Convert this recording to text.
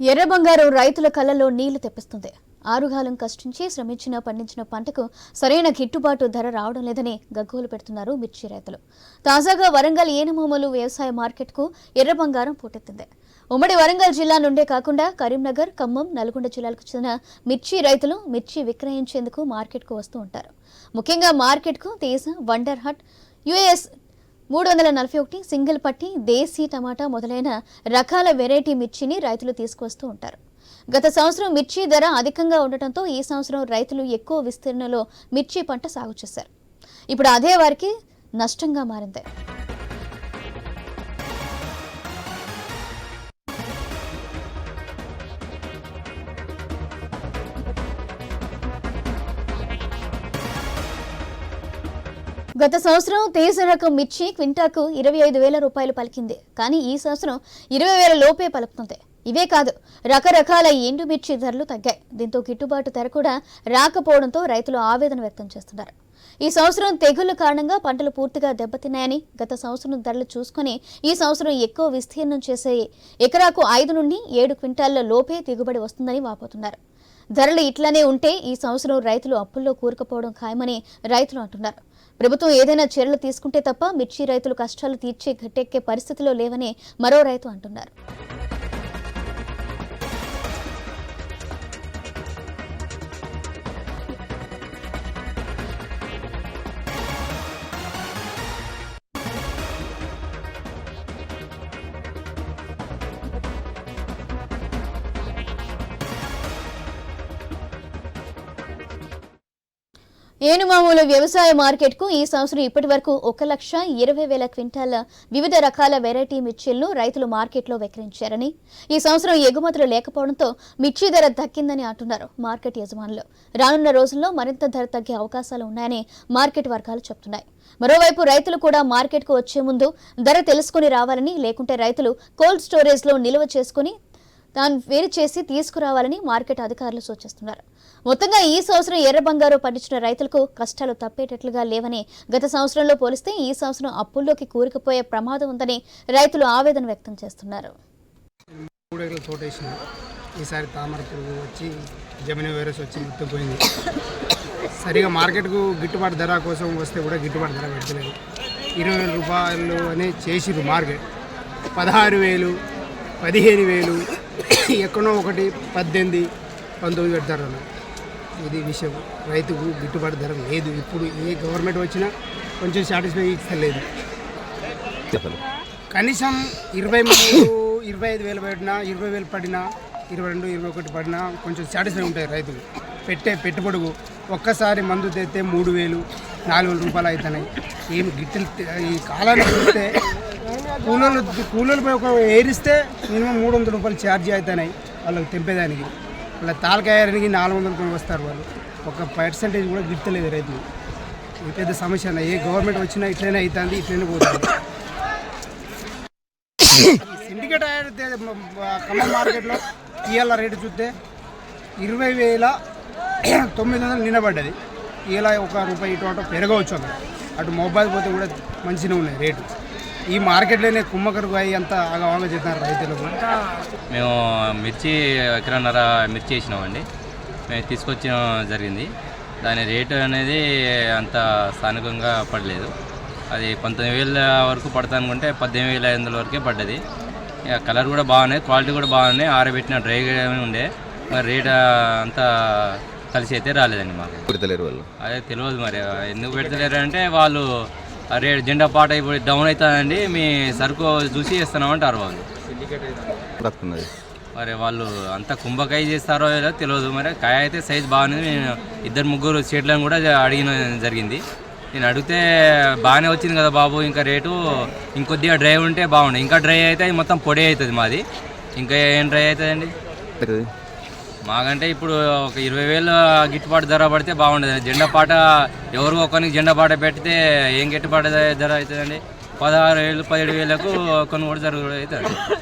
ఎర్ర బంగారం రైతుల కళ్ళలో నీళ్ళు తెప్పిస్తుంది. ఆరుగాలం కష్టించి శ్రమించిన పండించిన పంటకు సరైన గిట్టుబాటు ధర రావడం లేదని గగ్గోలు పెడుతున్నారు మిర్చి రైతులు. తాజాగా వరంగల్ ఏనుమూమలు వ్యవసాయ మార్కెట్కు ఎర్ర బంగారం పోటెత్తింది. ఉమ్మడి వరంగల్ జిల్లా నుండే కాకుండా కరీంనగర్ ఖమ్మం నల్గొండ జిల్లాలకు చెందిన మిర్చి రైతులు మిర్చి విక్రయించేందుకు మార్కెట్కు వస్తూ ఉంటారు. ముఖ్యంగా మార్కెట్కు తేజ వండర్ హట్ యుఎస్ మూడు వందల నలభై ఒకటి సింగిల్ పట్టి దేశీ టమాటా మొదలైన రకాల వెరైటీ మిర్చిని రైతులు తీసుకొస్తూ ఉంటారు. గత సంవత్సరం మిర్చి ధర అధికంగా ఉండటంతో ఈ సంవత్సరం రైతులు ఎక్కువ విస్తీర్ణంలో మిర్చి పంట సాగు చేశారు. ఇప్పుడు అదే వారికి నష్టంగా మారింది. గత సంవత్సరం తేజ రకం మిర్చి క్వింటాకు ఇరవై ఐదు వేల రూపాయలు పలికింది. కానీ ఈ సంవత్సరం ఇరవై వేల లోపే పలుకుతుంది. ఇవే కాదు రకరకాల ఎండు మిర్చి ధరలు తగ్గాయి. దీంతో గిట్టుబాటు ధర కూడా రాకపోవడంతో రైతులు ఆవేదన వ్యక్తం చేస్తున్నారు. ఈ సంవత్సరం తెగుళ్ళ కారణంగా పంటలు పూర్తిగా దెబ్బతిన్నాయని గత సంవత్సరం ధరలు చూసుకుని ఈ సంవత్సరం ఎక్కువ విస్తీర్ణం చేసే ఎకరాకు ఐదు నుండి ఏడు క్వింటాళ్ళ లోపే దిగుబడి వస్తుందని వాపోతున్నారు. ధరలు ఇట్లానే ఉంటే ఈ సంవత్సరం రైతులు అప్పుల్లో కూరుకుపోవడం ఖాయమని రైతులు అంటున్నారు. ప్రభుత్వం ఏదైనా చర్యలు తీసుకుంటే తప్ప మిర్చి రైతులు కష్టాలు తీర్చే గట్టెక్కే పరిస్థితిలో లేవని మరో రైతు అంటున్నారు. ఏనుమామూల వ్యవసాయ మార్కెట్కు ఈ సంవత్సరం ఇప్పటి వరకు ఒక లక్ష ఇరవై వేల క్వింటాల వివిధ రకాల వెరైటీ మిర్చిలను రైతులు మార్కెట్లో విక్రయించారని ఈ సంవత్సరం ఎగుమతులు లేకపోవడంతో మిర్చి ధర దక్కిందని అంటున్నారు మార్కెట్ యజమానులు. రానున్న రోజుల్లో మరింత ధర తగ్గే అవకాశాలు ఉన్నాయని మార్కెట్ వర్గాలు చెబుతున్నాయి మరోవైపు రైతులు కూడా మార్కెట్కు వచ్చే ముందు ధర తెలుసుకుని రావాలని లేకుంటే రైతులు కోల్డ్ స్టోరేజ్లో నిల్వ చేసుకుని తాను వేరు చేసి తీసుకురావాలని మార్కెట్ అధికారులు సూచిస్తున్నారు. మొత్తంగా ఈ సంవత్సరం ఎర్ర బంగారు పండించిన రైతులకు కష్టాలు తప్పేటట్లుగా లేవని గత సంవత్సరంలో పోలిస్తే ఈ సంవత్సరం అప్పుల్లోకి కూరుకుపోయే ప్రమాదం ఉందని రైతులు ఆవేదన వ్యక్తం చేస్తున్నారు. ఈసారి తామర పురుగు వచ్చి జమిన వైరస్ వచ్చి మొత్తం పోయింది సరిగా మార్కెట్కు గిట్టుబాటు ధర కోసం వస్తే కూడా గిట్టుబాటు ధర పెట్టలేదు ఇరవై వేల రూపాయలు అని చేసిరు మార్కెట్. పదహారు వేలు పదిహేను వేలు ఎక్కడో ఒకటి పద్దెనిమిది పంతొమ్మిది పెడతారు ఇది విషయం. రైతుకు గిట్టుబాటు ధర లేదు. ఇప్పుడు ఏ గవర్నమెంట్ వచ్చినా కొంచెం సాటిస్ఫై ఇస్తలేదు కనీసం ఇరవై మూడు ఇరవై ఐదు వేలు పడినా ఇరవై వేలు పడినా ఇరవై రెండు ఇరవై ఒకటి పడినా కొంచెం సాటిస్ఫై ఉంటాయి రైతులు. పెట్టే పెట్టుబడుగు ఒక్కసారి మందు తెస్తే మూడు వేలు నాలుగు వేల రూపాయలు అవుతున్నాయి. ఏం గిట్టెలు ఈ కాలాన్ని చూస్తే కూలీలు కూలీలపై ఒక ఏరిస్తే మినిమం మూడు వందల రూపాయలు ఛార్జ్ అవుతున్నాయి. వాళ్ళకి తెంపేదానికి. వాళ్ళ తాలకాయానికి నాలుగు వందల రూపాయలు వస్తారు వాళ్ళు. ఒక పర్సెంటేజ్ కూడా గిట్టలేదు రైతులు. ఇది పెద్ద సమస్య అన్న. ఏ గవర్నమెంట్ వచ్చినా ఇట్లనే అవుతుంది ఇట్లనే పోతుంది. సిండికేట్ ఆయిల్ తే- ఖమ్మం మార్కెట్లో. ఇవాళ రేటు చూస్తే ఇరవై వేల తొమ్మిది వందలు నిలబడ్డది. ఇలా ఒక రూపాయి ఇటు అటు పెరగవచ్చు అక్కడ. అటు మొబైల్ పోతే కూడా మంచిగా ఉన్నాయి రేటు. ఈ మార్కెట్లోనే కుమ్మకరకు అయ్యి అంతా ఆగవాగా చేస్తున్నారు రైతులకు మేము మిర్చి ఎకరన్నర మిర్చి వేసినామండి. మేము తీసుకొచ్చడం జరిగింది. దాని రేటు అనేది అంత స్థానికంగా పడలేదు. అది పంతొమ్మిది వేల వరకు పడతా అనుకుంటే పద్దెనిమిది వేల ఐదు వందల వరకే పడ్డది. ఇక కలర్ కూడా బాగున్నాయి క్వాలిటీ కూడా బాగున్నాయి. ఆరబెట్టిన డ్రైగా ఉండే. మరి రేట్ అంతా కలిసి అయితే రాలేదండి మాకు. పెడతలేరు వాళ్ళు. అదే తెలియదు మరి. ఎందుకు పెడతలేరు అంటే వాళ్ళు అరే జెండా పాట ఇప్పుడు డౌన్ అవుతుందండి. మీ సరుకు చూసి ఇస్తున్నామంటారు వాళ్ళు. మరి వాళ్ళు అంత కుంభకాయ చేస్తారో లేదో తెలియదు మరి కాయ అయితే సైజ్ బాగుంది నేను ఇద్దరు ముగ్గురు స్టేట్లను కూడా అడిగిన జరిగింది. నేను అడిగితే బాగానే వచ్చింది కదా బాబు. ఇంకా రేటు ఇంకొద్దిగా డ్రై ఉంటే బాగుండు. ఇంకా డ్రై అయితే మొత్తం పొడి అవుతుంది మాది. ఇంకా ఏం డ్రై అవుతుందండి? అవుతుంది. మాకంటే ఇప్పుడు ఒక ఇరవై వేలు గిట్టుబాటు ధర పడితే బాగుండదు. జెండా పాట ఎవరు ఒకరికి జెండా పాట పెడితే ఏం గిట్టుబాటు ధర అవుతుందండి? పదహారు వేలు పదిహేడు వేలకు కొనుగోలు జరుగుతుంది